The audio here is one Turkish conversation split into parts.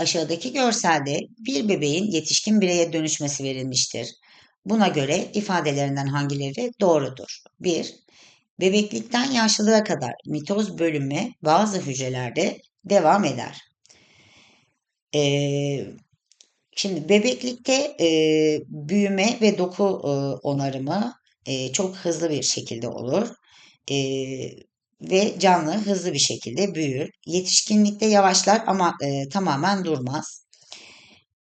Aşağıdaki görselde bir bebeğin yetişkin bireye dönüşmesi verilmiştir. Buna göre ifadelerinden hangileri doğrudur? 1. Bebeklikten yaşlılığa kadar mitoz bölünme bazı hücrelerde devam eder. Ee, şimdi bebeklikte e, büyüme ve doku e, onarımı e, çok hızlı bir şekilde olur. E, ve canlı hızlı bir şekilde büyür. Yetişkinlikte yavaşlar ama e, tamamen durmaz.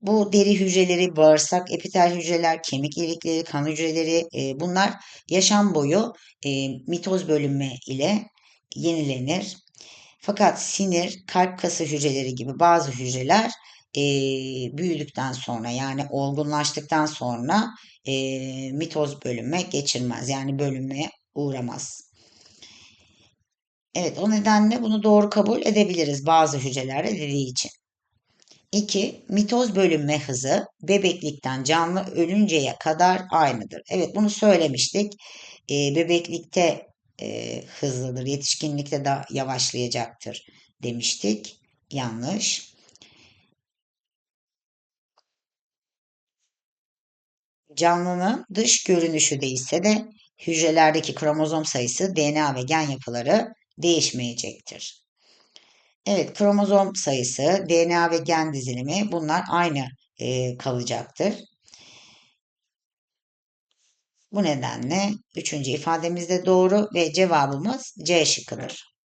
Bu deri hücreleri, bağırsak, epitel hücreler, kemik ilikleri, kan hücreleri e, bunlar yaşam boyu e, mitoz bölünme ile yenilenir. Fakat sinir, kalp kası hücreleri gibi bazı hücreler e, büyüdükten sonra yani olgunlaştıktan sonra e, mitoz bölünme geçirmez. Yani bölünmeye uğramaz. Evet o nedenle bunu doğru kabul edebiliriz bazı hücrelerde dediği için. 2. Mitoz bölünme hızı bebeklikten canlı ölünceye kadar aynıdır. Evet bunu söylemiştik. E, bebeklikte e, hızlıdır, yetişkinlikte de yavaşlayacaktır demiştik. Yanlış. Canlının dış görünüşü değişse de hücrelerdeki kromozom sayısı, DNA ve gen yapıları değişmeyecektir. Evet, kromozom sayısı, DNA ve gen dizilimi bunlar aynı e, kalacaktır. Bu nedenle üçüncü ifademiz de doğru ve cevabımız C şıkkıdır.